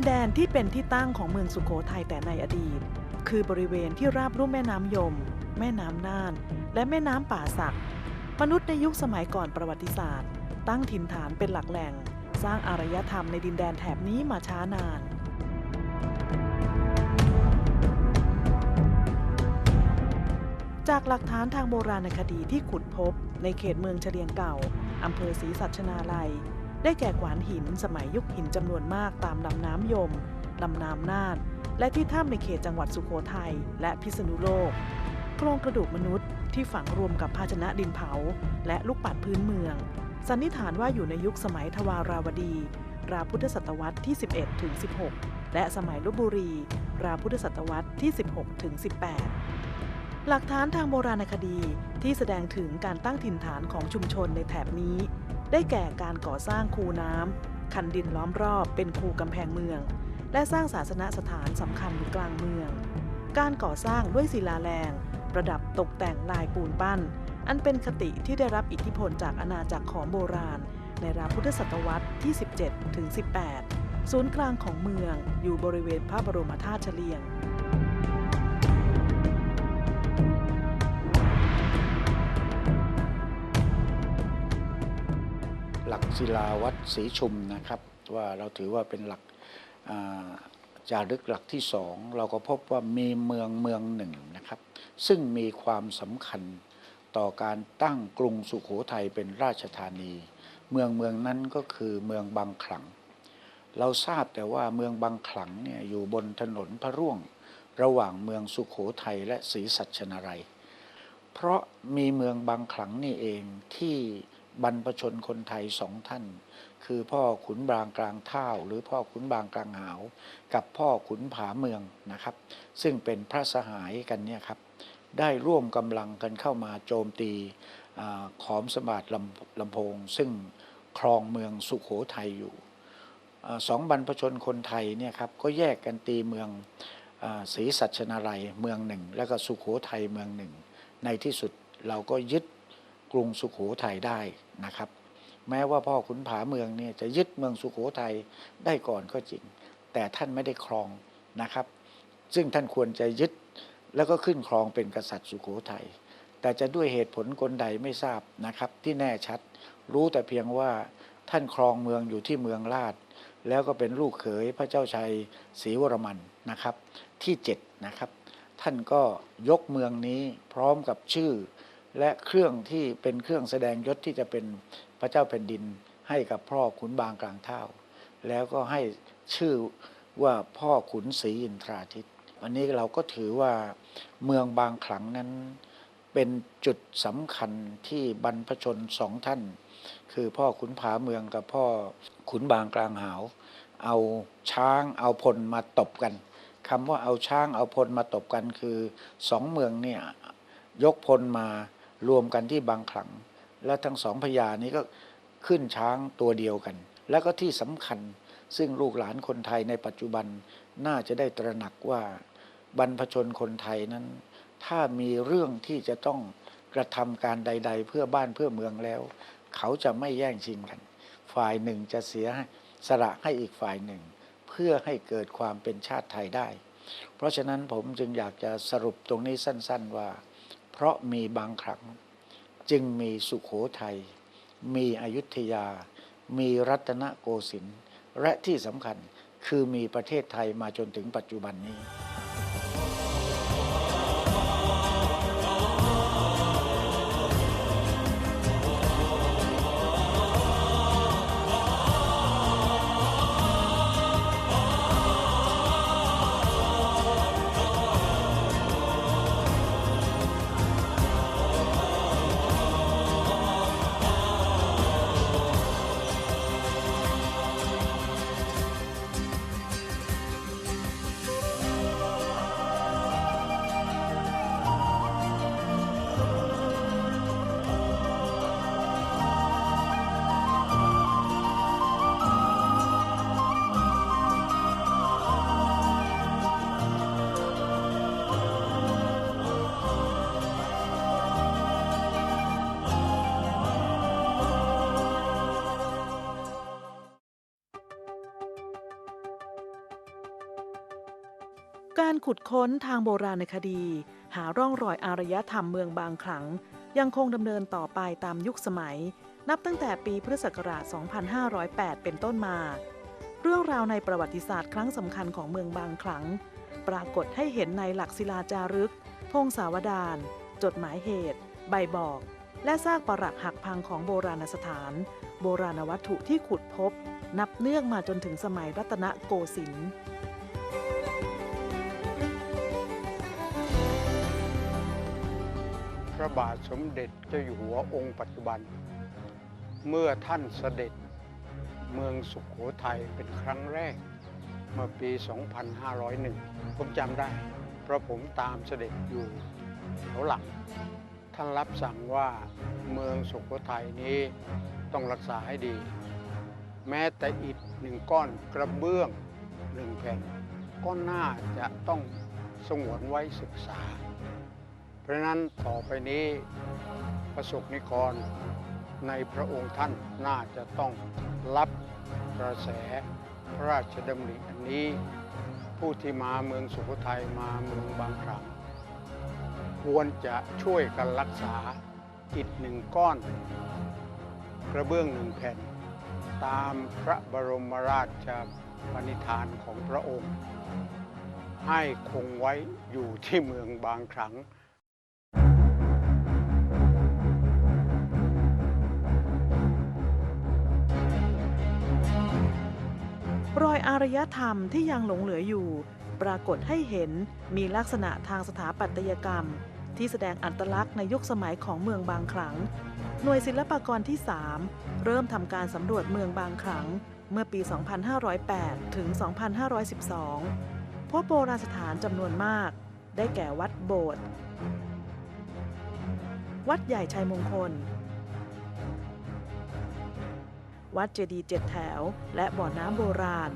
ดินแดนที่เป็นที่ตั้งของเมืองสุโขทัยแต่ในอดีต คือบริเวณที่ราบลุ่มแม่น้ำยม แม่น้ำน่าน และแม่น้ำป่าสัก มนุษย์ในยุคสมัยก่อนประวัติศาสตร์ ตั้งถิ่นฐานเป็นหลักแหล่ง สร้างอารยธรรมในดินแดนแถบนี้มาช้านานจากหลักฐานทางโบราณคดีที่ขุดพบในเขตเมืองเฉลียงเก่า อำเภอศรีสัชนาลัย ได้แก่ขวานหินสมัยยุคหินจำนวนมากตามลำน้ำยม ลำน้ำน่าน และที่ถ้ำในเขตจังหวัดสุโขทัยและพิษณุโลก โครงกระดูกมนุษย์ที่ฝังรวมกับภาชนะดินเผา และลูกปัดพื้นเมือง สันนิษฐานว่าอยู่ในยุคสมัยทวาราวดี ราวพุทธศตวรรษที่ 11ถึง16 และสมัยลบบุรี ราวพุทธศตวรรษที่ 16ถึง18 หลักฐานทางโบราณคดีที่แสดงถึงการตั้งถิ่นฐานของชุมชนในแถบนี้ ได้แก่การก่อสร้างคูน้ำคันดินล้อมรอบเป็นคูกำแพงเมือง และสร้างศาสนสถานสำคัญอยู่กลางเมือง การก่อสร้างด้วยศิลาแรง ประดับตกแต่งลายปูนปั้น อันเป็นคติที่ได้รับอิทธิพลจากอาณาจักรของโบราณ ในราวพุทธศตวรรษที่ 17 ถึง 18 ศูนย์กลางของเมืองอยู่บริเวณพระบรมธาตุเฉลียง ศิลาวัดศรีชุมนะครับ ว่าเราถือว่าเป็นหลักจารึกหลักที่สองเราก็พบว่ามีเมืองเมืองหนึ่งนะครับ ซึ่งมีความสำคัญต่อการตั้งกรุงสุขโขทัยเป็นราชธานี เมืองเมืองนั้นก็คือเมืองบางขลัง เราทราบแต่ว่าเมืองบางขลังเนี่ยอยู่บนถนนพระร่วง ระหว่างเมืองสุขโขทัยและศรีสัชนาลัย เพราะมีเมืองบางขลังนี่เองที่ บรรพชนคนไทยสองท่าน คือพ่อขุนบางกลางเท่าหรือพ่อขุนบางกลางหาว กับพ่อขุนผาเมืองนะครับ ซึ่งเป็นพระสหายกันเนี่ยครับได้ร่วมกำลังกันเข้ามาโจมตีอขอมสมบัติลำลำโพง ซึ่งครองเมืองสุขโขทัยอยู่อสองบรรพชนคนไทยเนี่ยครับก็แยกกันตีเมืองศรีสัชนาลัยเมืองหนึ่ง แล้วก็สุขโขทัยเมืองหนึ่ง ในที่สุดเราก็ยึด กรุงสุขโขทัยได้นะครับ แม้ว่าพ่อขุนผาเมืองเนี่ยจะยึดเมืองสุขโขทัยได้ก่อนก็จริง แต่ท่านไม่ได้ครองนะครับ ซึ่งท่านควรจะยึดแล้วก็ขึ้นครองเป็นกษัตริย์สุขโขทัยแต่จะด้วยเหตุผลคนใดไม่ทราบนะครับ ที่แน่ชัด รู้แต่เพียงว่าท่านครองเมืองอยู่ที่เมืองลาด แล้วก็เป็นลูกเขยพระเจ้าชัยศรีวรมันนะครับ ที่เจ็ดนะครับ ท่านก็ยกเมืองนี้พร้อมกับชื่อ และเครื่องที่เป็นเครื่องแสดงยศที่จะเป็นพระเจ้าแผ่นดิน ให้กับพ่อขุนบางกลางเท่า แล้วก็ให้ชื่อว่าพ่อขุนศรีอินทราทิตวันนี้เราก็ถือว่าเมืองบางขลังนั้นเป็นจุดสำคัญที่บรรพชนสองท่าน คือพ่อขุนผาเมืองกับพ่อขุนบางกลางหาว เอาช้างเอาพลมาตบกันคำว่าเอาช้างเอาพลมาตบกันคือสองเมืองเนี่ยยกพลมา รวมกันที่บางขลัง และทั้งสองพญานี้ก็ขึ้นช้างตัวเดียวกัน แล้วก็ที่สำคัญซึ่งลูกหลานคนไทยในปัจจุบันน่าจะได้ตระหนักว่าบรรพชนคนไทยนั้น ถ้ามีเรื่องที่จะต้องกระทำการใด ๆ เพื่อบ้านเพื่อเมืองแล้ว เขาจะไม่แย่งชิงกัน ฝ่ายหนึ่งจะเสียสละให้อีกฝ่ายหนึ่ง เพื่อให้เกิดความเป็นชาติไทยได้ เพราะฉะนั้นผมจึงอยากจะสรุปตรงนี้สั้น ๆว่า เพราะมีบางครั้ง จึงมีสุขโขทัย มีอยุธยา มีรัตนโกสินทร์และที่สำคัญคือมีประเทศไทยมาจนถึงปัจจุบันนี้ ขุดค้นทางโบราณคดี หาร่องรอยอารยธรรมเมืองบางขลัง ยังคงดำเนินต่อไปตามยุคสมัย นับตั้งแต่ปีพุทธศักราช 2508 เป็นต้นมา เรื่องราวในประวัติศาสตร์ครั้งสำคัญของเมืองบางขลัง ปรากฏให้เห็นในหลักศิลาจารึก พงศาวดาร จดหมายเหตุ ใบบอก และซากปรักหักพังของโบราณสถาน โบราณวัตถุที่ขุดพบ นับเนื่องมาจนถึงสมัยรัตนโกสินทร์ ระบาทสมเด็จเจ้าอยู่หัวองค์ปัจจุบัน เมื่อท่านเสด็จเมืองสุขโขทัยเป็นครั้งแรก เมื่อปี 2501 ผมจำได้ เพราะผมตามเสด็จอยู่แถวหลัง ท่านรับสั่งว่าเมืองสุขโขทัยนี้ต้องรักษาให้ดี แม้แต่อิฐหนึ่งก้อนกระเบื้องหนึ่งแผ่นก็น่าจะต้องสงวนไว้ศึกษา ราะฉะนั้นต่อไปนี้ประสบนิกรในพระองค์ท่านน่าจะต้องรับกระแสพระราชดำริอันนี้ ผู้ที่มาเมืองสุโขทัยมาเมืองบางครั้งควรจะช่วยกันรักษาอิฐหนึ่งก้อน กระเบื้องหนึ่งแผ่น ตามพระบรมราชปณิธานของพระองค์ ให้คงไว้อยู่ที่เมืองบางครั้ง รอยอารยธรรมที่ยังหลงเหลืออยู่ ปรากฏให้เห็นมีลักษณะทางสถาปัตยกรรม ที่แสดงอัตลักษณ์ในยุคสมัยของเมืองบางขลัง หน่วยศิลปากรที่ 3 เริ่มทำการสำรวจเมืองบางขลัง เมื่อปี 2508 ถึง 2512 พบโบราณสถานจำนวนมาก ได้แก่วัดโบสถ์วัดใหญ่ชัยมงคล วัดเจดีย์เจ็ดแถว และบ่อน้ำโบราณ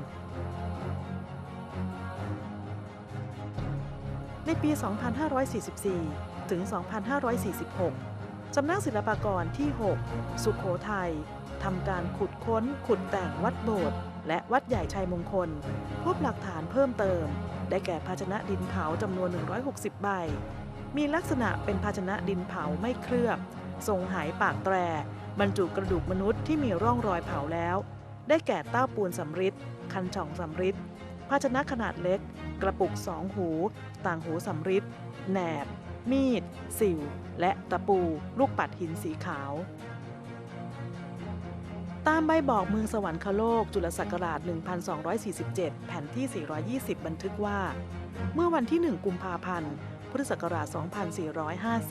ในปี 2544 ถึง 2546 สำนักศิลปากรที่ 6 สุขโขทัยทำการขุดค้นขุดแต่งวัดโบสถ์และวัดใหญ่ชัยมงคล พบหลักฐานเพิ่มเติม ได้แก่ภาชนะดินเผาจำนวน 160 ใบ มีลักษณะเป็นภาชนะดินเผาไม่เคลือบ ทรงหายปากแตร บรรจุกระดูกมนุษย์ที่มีร่องรอยเผาแล้ว ได้แก่เต้าปูนสำริดคันช่องสำริดภาชนะขนาดเล็ก กระปุกสองหู ต่างหูสำริดแหนบ มีด สิว และตะปู ลูกปัดหินสีขาว ตามใบบอกเมืองสวรรคโลกจุลศักราช 1247 แผ่นที่ 420 บันทึกว่า เมื่อวันที่ 1 กุมภาพันธ์ พุทธศักราช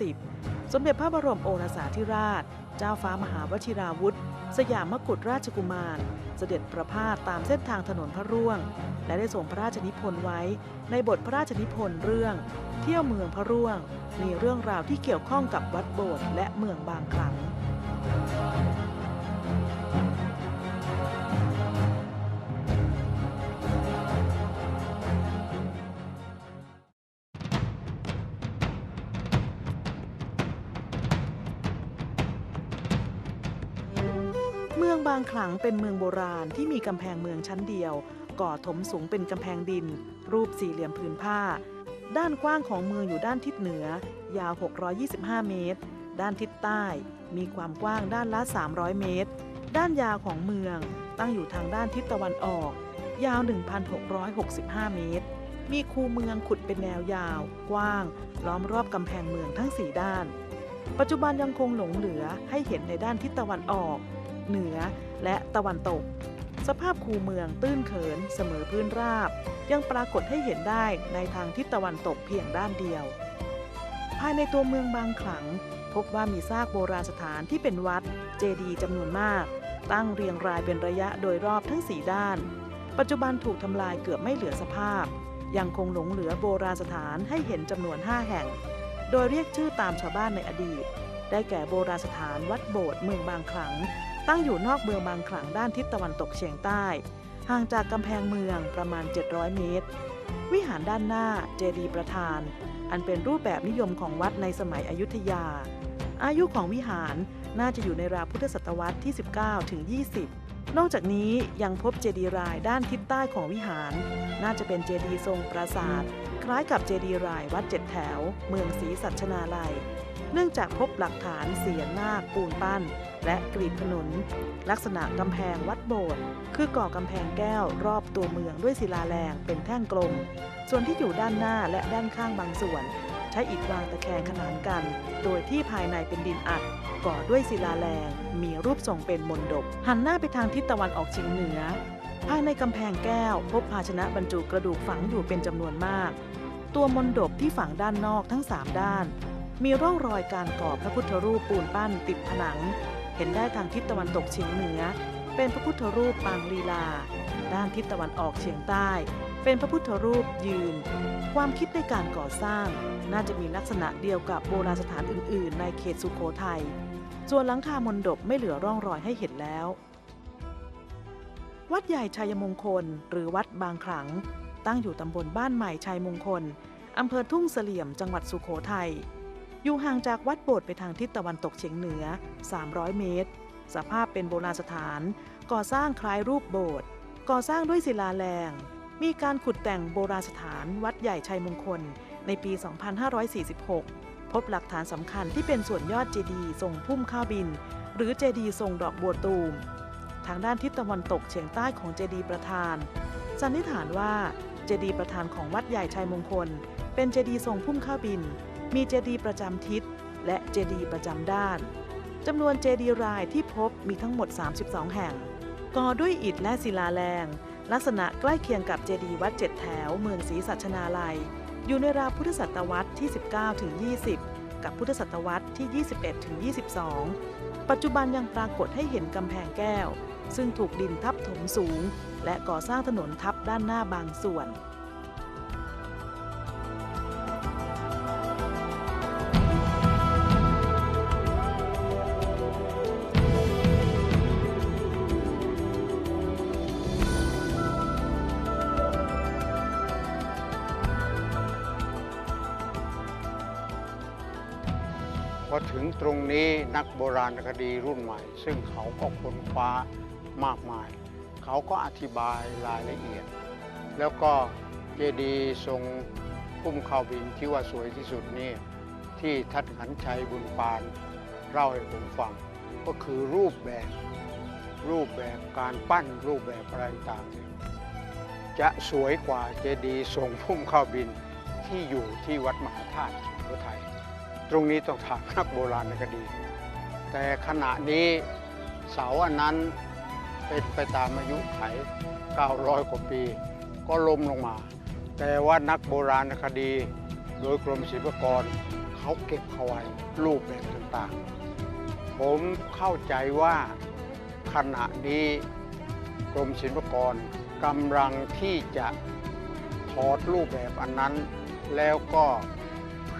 2450 สมเด็จพระบรมโอรสาธิราช เจ้าฟ้ามหาวชิราวุธ สยามกุฎราชกุมาร เสด็จประพาสตามเส้นทางถนนพระร่วง และได้ส่งพระราชนิพนธ์ไว้ ในบทพระราชนิพนธ์เรื่อง เที่ยวเมืองพระร่วง มีเรื่องราวที่เกี่ยวข้องกับวัดโบสถ์และเมืองบางครั้งเมือง บางขลังเป็นเมืองโบราณที่มีกำแพงเมืองชั้นเดียว ก่อถมสูงเป็นกำแพงดิน รูปสี่เหลี่ยมผืนผ้า ด้านกว้างของเมืองอยู่ด้านทิศเหนือ ยาว 625 เมตร ด้านทิศใต้ มีความกว้างด้านละ 300 เมตร ด้านยาวของเมืองตั้งอยู่ทางด้านทิศตะวันออก ยาว 1,665 เมตร มีคูเมืองขุดเป็นแนวยาว กว้าง ล้อมรอบกำแพงเมืองทั้ง 4 ด้าน ปัจจุบันยังคงหลงเหลือให้เห็นในด้านทิศตะวันออก เหนือ และตะวันตก สภาพคูเมืองตื้นเขินเสมอพื้นราบ ยังปรากฏให้เห็นได้ในทางทิศตะวันตกเพียงด้านเดียว ภายในตัวเมืองบางขลัง พบว่ามีซากโบราณสถานที่เป็นวัด เจดีย์จำนวนมาก ตั้งเรียงรายเป็นระยะโดยรอบทั้งสีด้าน ปัจจุบันถูกทำลายเกือบไม่เหลือสภาพ ยังคงหลงเหลือโบราณสถานให้เห็นจำนวน 5 แห่ง โดยเรียกชื่อตามชาวบ้านในอดีตได้แก่โบราณสถานวัดโบสถ์เมืองบางขลัง ตั้งอยู่นอกเมืองบางขลังด้านทิศตะวันตกเฉียงใต้ ห่างจากกำแพงเมืองประมาณ 700 เมตร วิหารด้านหน้าเจดีย์ประธาน อันเป็นรูปแบบนิยมของวัดในสมัยอยุธยา อายุของวิหารน่าจะอยู่ในราวพุทธศตวรรษที่ 19 ถึง 20 นอกจากนี้ยังพบเจดีย์รายด้านทิศใต้ของวิหาร น่าจะเป็นเจดีย์ทรงปราสาทคล้ายกับเจดีย์รายวัดเจ็ดแถว เมืองศรีสัชนาลัย เนื่องจากพบหลักฐานเสียนนาคปูนปั้น และกรีดขนุนลักษณะกำแพงวัดโบสถ์คือก่อกำแพงแก้วรอบตัวเมืองด้วยศิลาแรงเป็นแท่งกลม ส่วนที่อยู่ด้านหน้าและด้านข้างบางส่วน ใช้อิฐวางตะแคงขนานกัน โดยที่ภายในเป็นดินอัด ก่อด้วยศิลาแรง มีรูปทรงเป็นมนดบหันหน้าไปทางทิศตะวันออกเฉียงเหนือ ภายในกำแพงแก้ว พบภาชนะบรรจุกระดูกฝังอยู่เป็นจำนวนมาก ตัวมนดบที่ฝังด้านนอกทั้ง 3 ด้านมีร่องรอยการก่อพระพุทธรูปปูนปั้นติดผนัง เห็นได้ทางทิศตะวันตกเฉียงเหนือ เป็นพระพุทธรูปปางลีลา ด้านทิศตะวันออกเฉียงใต้ เป็นพระพุทธรูปยืน ความคิดในการก่อสร้าง น่าจะมีลักษณะเดียวกับโบราณสถานอื่น ๆ ในเขตสุโขทัยส่วนหลังคามนดบไม่เหลือร่องรอยให้เห็นแล้ว วัดใหญ่ชัยมงคล หรือวัดบางขลัง ตั้งอยู่ตำบลบ้านใหม่ชัยมงคลอำเภอทุ่งเสลี่ยมจังหวัดสุโขทัย อยู่ห่างจากวัดโบสถ์ไปทางทิศตะวันตกเฉียงเหนือ 300 เมตร สภาพเป็นโบราณสถาน ก่อสร้างคล้ายรูปโบสถ์ ก่อสร้างด้วยศิลาแรง มีการขุดแต่งโบราณสถานวัดใหญ่ชัยมงคล ในปี 2546 พบหลักฐานสำคัญที่เป็นส่วนยอดเจดีย์ทรงพุ่มข้าวบิน หรือเจดีย์ทรงดอกบัวตูม ทางด้านทิศตะวันตกเฉียงใต้ของเจดีย์ประธาน สันนิษฐานว่าเจดีย์ประธานของวัดใหญ่ชัยมงคล เป็นเจดีย์ทรงพุ่มข้าวบิน มีเจดีย์ประจำทิศ และเจดีย์ประจำด้านจำนวนเจดีย์รายที่พบมีทั้งหมด 32 แห่ง ก่อด้วยอิฐและศิลาแรง ลักษณะใกล้เคียงกับเจดีย์วัดเจ็ดแถวเมืองศรีสัชนาลัย อยู่ในราวพุทธศตวรรษที่ 19ถึง20 กับพุทธศตวรรษที่ 21ถึง22 ปัจจุบันยังปรากฏให้เห็นกำแพงแก้ว ซึ่งถูกดินทับถมสูง และก่อสร้างถนนทับด้านหน้าบางส่วน อถึงตรงนี้นักโบราณคดีรุ่นใหม่ ซึ่งเขาก็ค้นคว้ามากมาย เขาก็อธิบายรายละเอียด แล้วก็เจดีย์ทรงพุ่มข้าวบินที่ว่าสวยที่สุดนี่ที่ทัดขันชัยบุญปานเล่าให้ผมฟัง ก็คือรูปแบบรูปแบบการปั้นรูปแบบอะไรต่างๆจะสวยกว่าเจดีย์ทรงพุ่มข้าวบินที่อยู่ที่วัดมหาธาตุสุโขทัย ตรงนี้ต้องถามนักโบราณคดี แต่ขณะนี้เสาอันนั้นเป็นไปตามอายุไข 900 กว่าปี ก็ล้มลงมา แต่ว่านักโบราณคดี โดยกรมศิลปากรเขาเก็บเขาไว้รูปแบบต่างๆ ผมเข้าใจว่าขณะนี้กรมศิลปากรกำลังที่จะถอดรูปแบบอันนั้นแล้วก็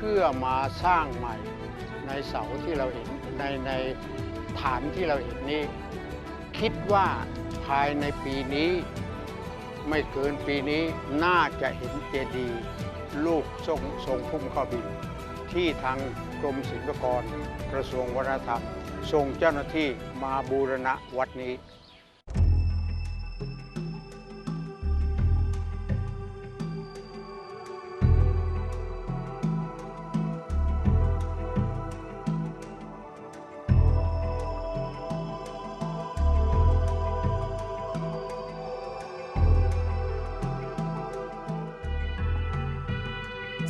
พื่อมาสร้างใหม่ในเสาที่เราเห็นในในฐานที่เราเห็นนี้ คิดว่าภายในปีนี้ ไม่เกินปีนี้น่าจะเห็นเจดีย์ลูกทรงทรงพุ่มข้าวบิน ที่ทางกรมศิลปากรกระทรวงวัฒนธรรมส่งเจ้าหน้าที่มาบูรณะวัดนี้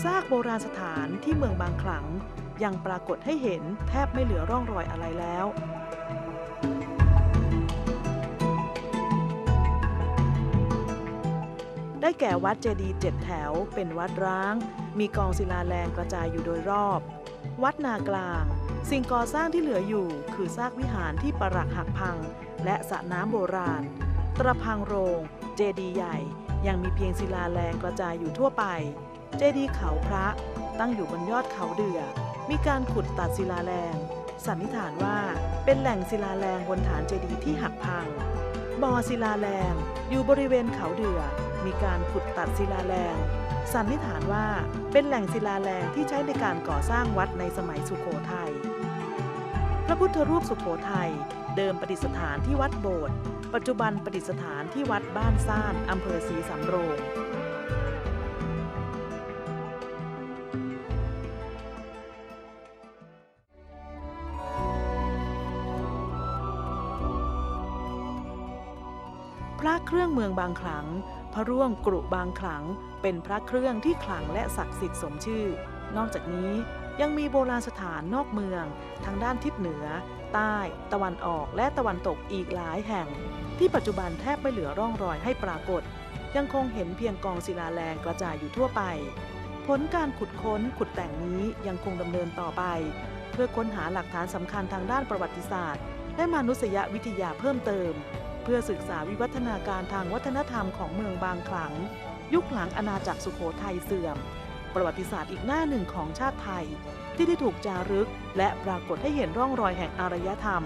ซากโบราณสถานที่เมืองบางขลัง ยังปรากฏให้เห็นแทบไม่เหลือร่องรอยอะไรแล้ว ได้แก่วัดเจดีย์เจ็ดแถว เป็นวัดร้าง มีกองศิลาแรงกระจายอยู่โดยรอบ วัดนากลาง สิ่งก่อสร้างที่เหลืออยู่ คือซากวิหารที่ปรักหักพัง และสระน้ำโบราณ ตระพังโรง เจดีย์ใหญ่ ยังมีเพียงศิลาแรงกระจายอยู่ทั่วไป เจดีย์เขาพระ ตั้งอยู่บนยอดเขาเดือ มีการขุดตัดศิลาแรง สันนิษฐานว่าเป็นแหล่งศิลาแรงบนฐานเจดีย์ที่หักพัง บ่อศิลาแรงอยู่บริเวณเขาเดือ มีการขุดตัดศิลาแรง สันนิษฐานว่าเป็นแหล่งศิลาแรงที่ใช้ในการก่อสร้างวัดในสมัยสุโขทัย พระพุทธรูปสุโขทัยเดิมประดิษฐานที่วัดโบสถ์ ปัจจุบันประดิษฐานที่วัดบ้านซ่านอำเภอศรีสำโรง เครื่องเมืองบางขลัง พระร่วงกรุบางขลัง เป็นพระเครื่องที่ขลังและศักดิ์สิทธิ์สมชื่อ นอกจากนี้ยังมีโบราณสถานนอกเมือง ทางด้านทิศเหนือ ใต้ ตะวันออกและตะวันตกอีกหลายแห่ง ที่ปัจจุบันแทบไม่เหลือร่องรอยให้ปรากฏ ยังคงเห็นเพียงกองศิลาแรงกระจายอยู่ทั่วไป ผลการขุดค้นขุดแต่งนี้ยังคงดำเนินต่อไป เพื่อค้นหาหลักฐานสำคัญทางด้านประวัติศาสตร์ และมนุษยวิทยาเพิ่มเติม เพื่อศึกษาวิวัฒนาการทางวัฒนธรรมของเมืองบางขลัง ยุคหลังอาณาจักรสุโขทัยเสื่อม ประวัติศาสตร์อีกหน้าหนึ่งของชาติไทย ที่ได้ถูกจารึก และปรากฏให้เห็นร่องรอยแห่งอารยธรรม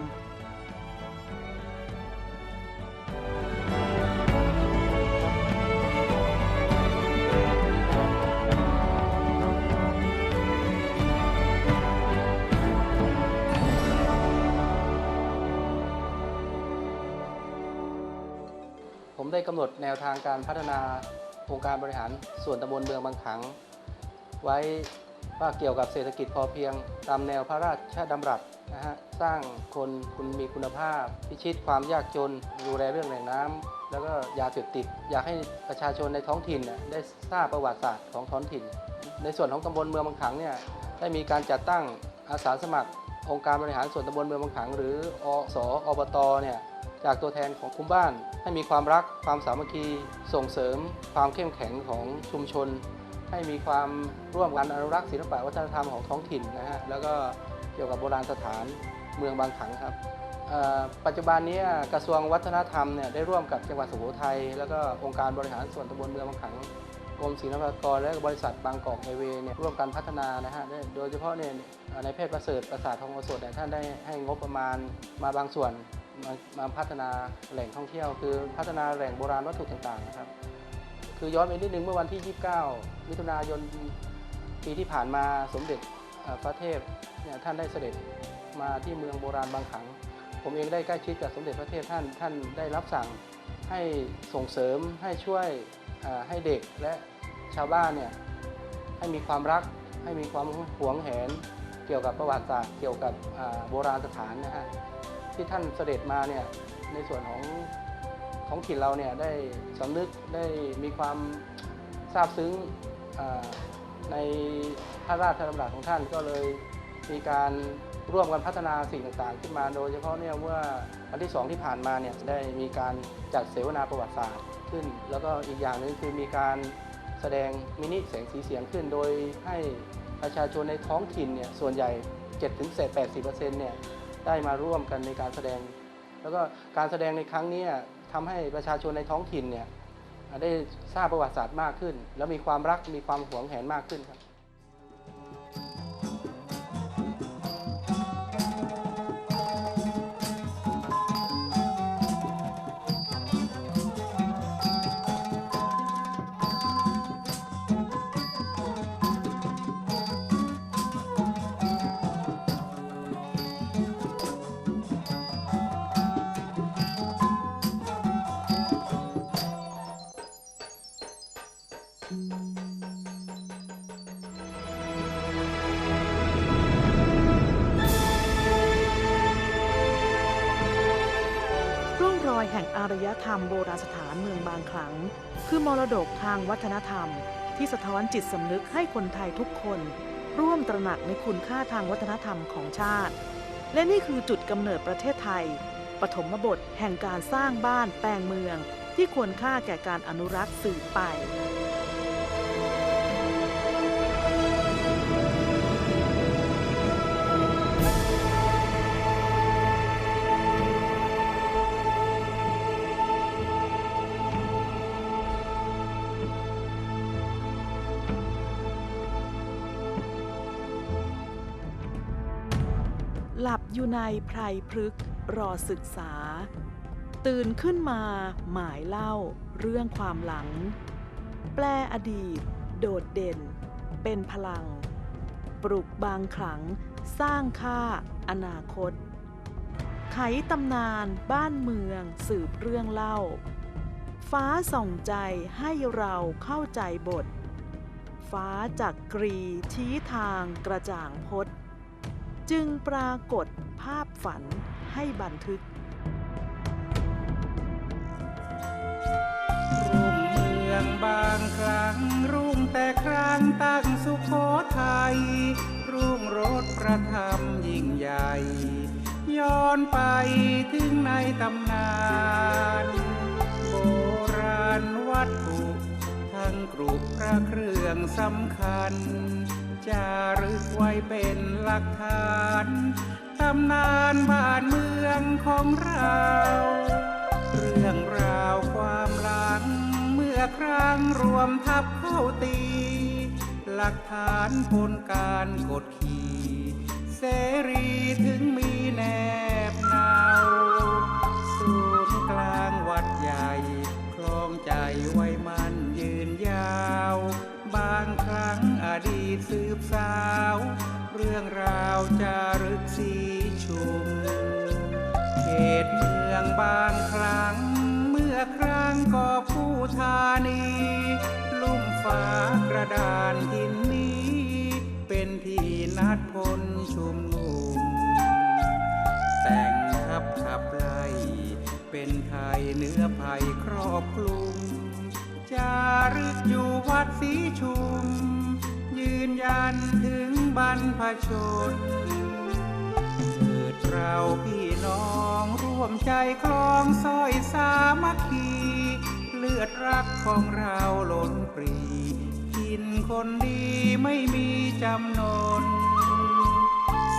หนดแนวทางการพัฒนาองค์การบริหารส่วนตำบลเมืองบางขัง ไว้ว่าเกี่ยวกับเศรษฐกิจพอเพียง ตามแนวพระราชดำรัสนะฮะสร้างคนคุณมีคุณภาพ พิชิตความยากจนดูแลเรื่องแหล่งน้ำแล้วก็ยาเสพติด อยากให้ประชาชนในท้องถิ่นได้ทราบประวัติศาสตร์ของท้องถิ่น ในส่วนของตำบลเมืองบางขังเนี่ยได้มีการจัดตั้งอาสาสมัคร องค์การบริหารส่วนตำบลเมืองบางขัง หรืออสอบตเนี่ย จากตัวแทนของคุ้มบ้าน ให้มีความรักความสามัคคี ส่งเสริมความเข้มแข็งของชุมชน ให้มีความร่วมกันอนุรักษ์ศิลปะวัฒนธรรมของท้องถิ่นนะฮะแล้วก็เกี่ยวกับโบราณสถานเมืองบางขังครับปัจจุบันนี้กระทรวงวัฒนธรรมเนี่ยได้ร่วมกับจังหวัดสุโขทัยแล้วก็องค์การบริหารส่วนตำบลเมืองบางขังกรมศิลปากรและบริษัทบางกอกไฮเวย์เนี่ยร่วมกันพัฒนานะฮะโดยเฉพาะเนี่ยในแพทย์ประเสริฐประสาททองโอสถเนี่ยท่านได้ให้งบประมาณมาบางส่วน มามาพัฒนาแหล่งท่องเที่ยว คือพัฒนาแหล่งโบราณวัตถุต่างๆนะครับ คือย้อนไปนิดนึงเมื่อวันที่ 29 มิถุนายนปีที่ผ่านมาสมเด็จพระเทพเนี่ยท่านได้เสด็จมาที่เมืองโบราณบางขัง ผมเองได้ใกล้ชิดกับสมเด็จพระเทพท่านท่านได้รับสั่งให้ส่งเสริมให้ช่วยให้เด็กและชาวบ้านเนี่ยให้มีความรักให้มีความหวงแหน เกี่ยวกับประวัติศาสตร์เกี่ยวกับโบราณสถานนะฮะ ที่ท่านเสด็จมาเนี่ยในส่วนของของถิ่นเราเนี่ยได้สำนึกได้มีความซาบซึ้งในพระราชดำรัสของท่านก็เลยมีการร่วมกันพัฒนาสิ่งต่างๆ ขึ้นมาโดยเฉพาะเนี่ยเมื่อวันที่สองที่ผ่านมาเนี่ยได้มีการจัดเสวนาประวัติศาสตร์ขึ้น แล้วก็อีกอย่างหนึ่งคือมีการแสดงมินิแสงสีเสียงขึ้น โดยให้ประชาชนในท้องถิ่นเนี่ยส่วนใหญ่ 7-80%เนี่ย ได้มาร่วมกันในการแสดง แล้วก็การแสดงในครั้งนี้ทำให้ประชาชนในท้องถิ่นเนี่ยได้ทราบประวัติศาสตร์มากขึ้น แล้วมีความรักมีความหวงแหนมากขึ้นครับ ยธรรมโบราณสถานเมืองบางขลัง คือมรดกทางวัฒนธรรม ที่สะท้อนจิตสำนึกให้คนไทยทุกคน ร่วมตระหนักในคุณค่าทางวัฒนธรรมของชาติ และนี่คือจุดกำเนิดประเทศไทย ปฐมบทแห่งการสร้างบ้านแปลงเมือง ที่ควรค่าแก่การอนุรักษ์สืบไป หลับอยู่ในไพรพฤกษ์รอศึกษา ตื่นขึ้นมาหมายเล่าเรื่องความหลัง แปลอดีต โดดเด่น เป็นพลัง ปลุกบางขลังสร้างค่าอนาคตคขตำนานบ้านเมืองสืบเรื่องเล่า ฟ้าส่องใจให้เราเข้าใจบท ฟ้าจากกรีชี้ทางกระจ่างพด จึงปรากฏภาพฝันให้บันทึกรุ่งเมืองบางครั้ง รุ่งแต่ครั้งตั้งสุโขทัยรุ่งรถประธรรมยิ่งใหญ่ ย้อนไปถึงในตำนาน โบราณวัตถุ ทั้งกรุพระเครื่องสำคัญ จารึกไว้เป็นหลักฐานตำนานบ้านเมืองของเรา เรื่องราวความหลัง เมื่อครั้งรวมทัพเข้าตี หลักฐานผลการกดขี่ เสรีถึงมีแนบเนา ดีตสืบสาว เรื่องราวจารึกสีชุมเขตเมืองบางครั้ง เมื่อครั้งก็ผู้ธานี ลุ่มฟ้ากระดานหินนี้ เป็นที่นัดพลชุมนุมแต่งขับขับไล่เป็นไทยเนื้อภัยครอบคลุมจารึกอยู่วัดสีชุม ยืนยันถึงบรรพชน เกิดเราพี่น้องร่วมใจคลองซอยสามัคคี เลือดรักของเราล้นปรีกินคนดีไม่มีจำนน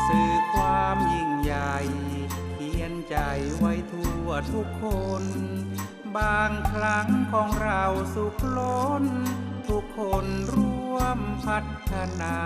สื่อความยิ่งใหญ่เขียนใจไว้ทั่วทุกคน บางครั้งของเราสุขล้น คนร่วมพัฒนา